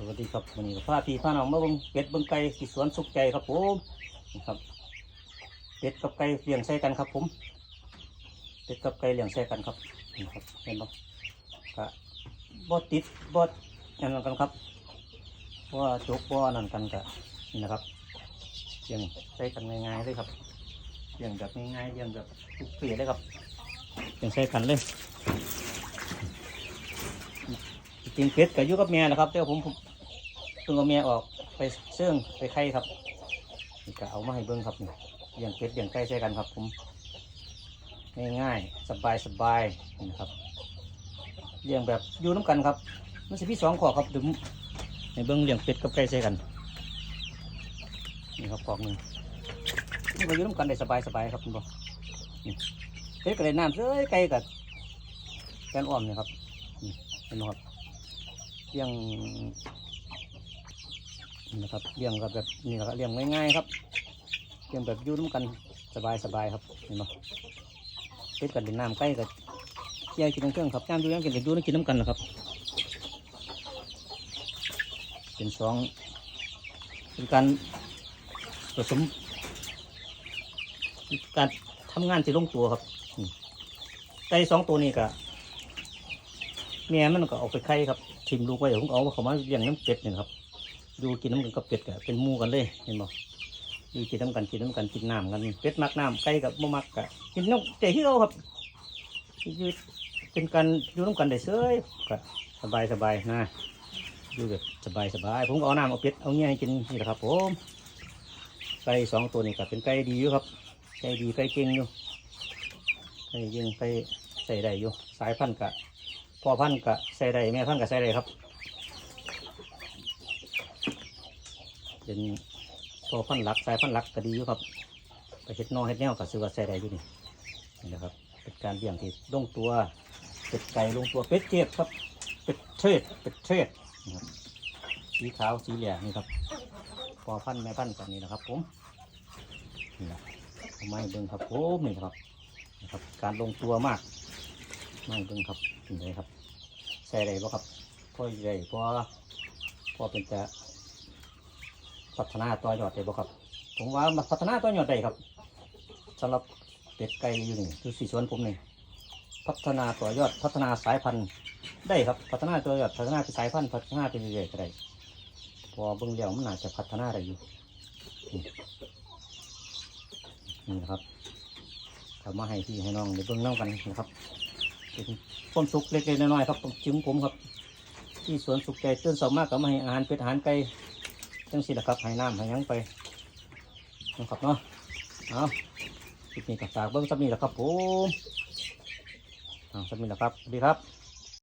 สวัสดีครับวันนี้ก็พาพี่พาน้องมาบังเป็ดบิ่งไก่ที่สวนสุขใจครับผมนี่ครับเป็ดกับไก่เลี้ยงใส่กันครับ ผมเป็ดกับไก่เลี้ยงใส่กันครับนี่ครับเห็นบ่ก็บ่ติดบ่อันนั้นกันครับบ่าจกบ่นั่นกันก็นี่นะครับเลี้ยงใส่กันง่ายๆเลยครับเลี้ยงแบบง่ายๆเลี้ยงแบบทุกเปียเลยครับเลี้ยงใส่กันเลยจริงเป็ดก็อยู่กับแม่แหละครับแต่ผม ผมเพิ่งเอาแม่ออกไปเสื่องไปไข่ครับนี่ก็เอามาให้เบิ้งครับนี่เลี้ยงเป็ดเลี้ยงไก่ใช้กันครับผมง่ายๆสบายสบายนี่นะครับเลี้ยงแบบอยู่น้ำกันครับมันสิพี่สองขอครับดึงในเบิ้งเลี้ยงเป็ดกับไก่ใช้กันนี่ครับขอกหนึ่งนี่ก็อยู่น้ำกันได้สบายสบายครับคุณบอกนี่เป็ดก็ได้น้ำเอ้ยไก่กับแกนอ้อมนี่ครับนี่เห็นครับเลี้ยง นี่นะครับเลี้ยงกับแบบนี่แหละครับเลี้ยงง่ายๆครับเลี้ยงแบบยู่น้ำกันสบายๆครับเห็นไหมเป็ดกับดินน้ำใกล้กับเกี่ยกินเครื่องครับน้ำอยู่ยังกินกับอยู่นั่งกินน้ำกันนะครับ เป็นสองเป็นการผสมการทำงานที่ลงตัวครับไก่สองตัวนี้ก็แม่มันก็เอาไปไข่ครับทิมลูกไว้ผมเอาเขามาเลี้ยงน้ำเป็ดเนี่ยครับ ดูกินน้ำกันกับเป็ดกเป็นมู่กันเลยเห็นบ่ดูกินน้ำกันกินน้ำกันกินน้ำกันเป็ดมักน้ำไก่กับบ่มักกะกินน้ำเจ๊ที่เราครับคือเป็นการอยู่น้ำกันได้เสยก็สบายสบายนะอยู่แบบสบายสบายผมก็เอาน้ำเอาเป็ดเอาเงี้ยให้กินนี่แหละครับผมไก่สองตัวนี้ก็เป็นไก่ดีอยู่ครับไก่ดีไก่เก่งอยู่ไก่ยิงไก่ใส่ได้อยู่สายพันธุ์กะพ่อพันธุ์ก็ใส่ได้แม่พันธุ์ก็ใส่ได้ครับ เป็นพ่อพันธุ์หลักสายพันธุ์หลักก็ดีอยู่ครับไปเฮ็ดนอเฮ็ดแนวก็ซื้อว่าใส่ได้อยู่นี่นี่นะครับ เป็นการเลี้ยงที่ลงตัวเป็ดไก่ลงตัวเป็ดเทศครับเป็ดเทศเป็ดเทศนะครับสีขาวสีเหลืองนี่ครับพอพันธุ์แม่พันธุ์กันนี่นะครับผมนี่นะไม้เบิ่งครับผมนี่ครับนะครับ การลงตัวมากไม่เบิ่งครับเป็นไงครับใส่อะไรบ่ครับพ่อใหญ่พ่อพ่อเป็นจะ พัฒนาต่อยอดได้บ่ครับ ผมว่ามันพัฒนาต่อยอดได้ครับสำหรับเป็ดไก่อยู่นี่คือสีสวนผมนี่พัฒนาต่อยอดพัฒนาสายพันธุ์ได้ครับ พัฒนาต่อยอดพัฒนาเป็นสายพันธุ์พัฒนาไปเรื่อยๆก็ได้พอเบิ่งแล้วมันน่าจจะพัฒนาได้อยู่นี่นะครับทำมาให้พี่ให้น้องได้เบิ่งน้องกันนะครับเป็นความสุขเล็กๆน้อยๆครับจิ้มผมครับ ที่สวนสุขใจตื่นสามากก็มาให้อาหารเป็ดอาหารไก่ จังสิละครับให้น้ำให้ยังไปนะครับเนาะเอาคลิปนี้ก็ฝากเบิ้งสักนี้ละครับผมสักนี้ละครับดีครับ